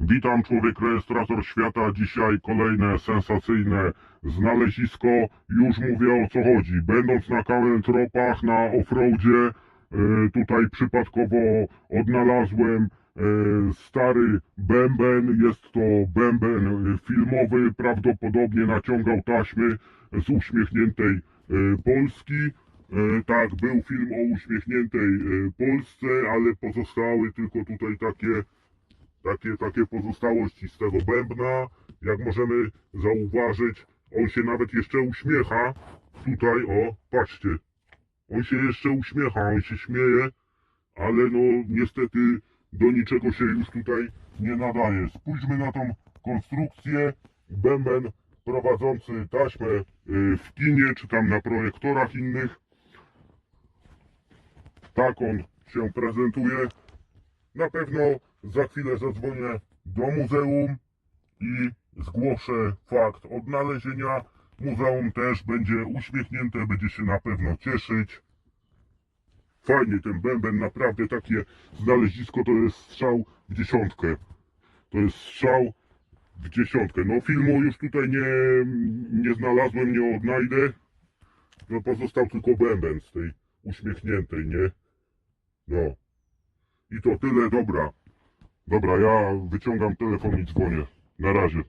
Witam, człowiek rejestrator świata. Dzisiaj kolejne sensacyjne znalezisko. Już mówię o co chodzi. Będąc na tropach na offroadzie, e, tutaj przypadkowo odnalazłem e, stary bęben. Jest to bęben filmowy. Prawdopodobnie naciągał taśmy z uśmiechniętej e, Polski. Tak, był film o uśmiechniętej Polsce, ale pozostały tylko tutaj takie takie, takie pozostałości z tego bębna. Jak możemy zauważyć, on się nawet jeszcze uśmiecha. Tutaj, o, patrzcie. On się jeszcze uśmiecha, on się śmieje, ale no niestety do niczego się już tutaj nie nadaje. Spójrzmy na tą konstrukcję. Bęben prowadzący taśmę y, w kinie, czy tam na projektorach innych. Tak on się prezentuje. Na pewno za chwilę zadzwonię do muzeum i zgłoszę fakt odnalezienia. Muzeum też będzie uśmiechnięte, będzie się na pewno cieszyć. Fajnie ten bęben, naprawdę takie znalezisko to jest strzał w dziesiątkę. To jest strzał w dziesiątkę. No filmu już tutaj nie, nie znalazłem, nie odnajdę. No pozostał tylko bęben z tej uśmiechniętej, nie? No. I to tyle, dobra. Dobra, ja wyciągam telefon i dzwonię. Na razie.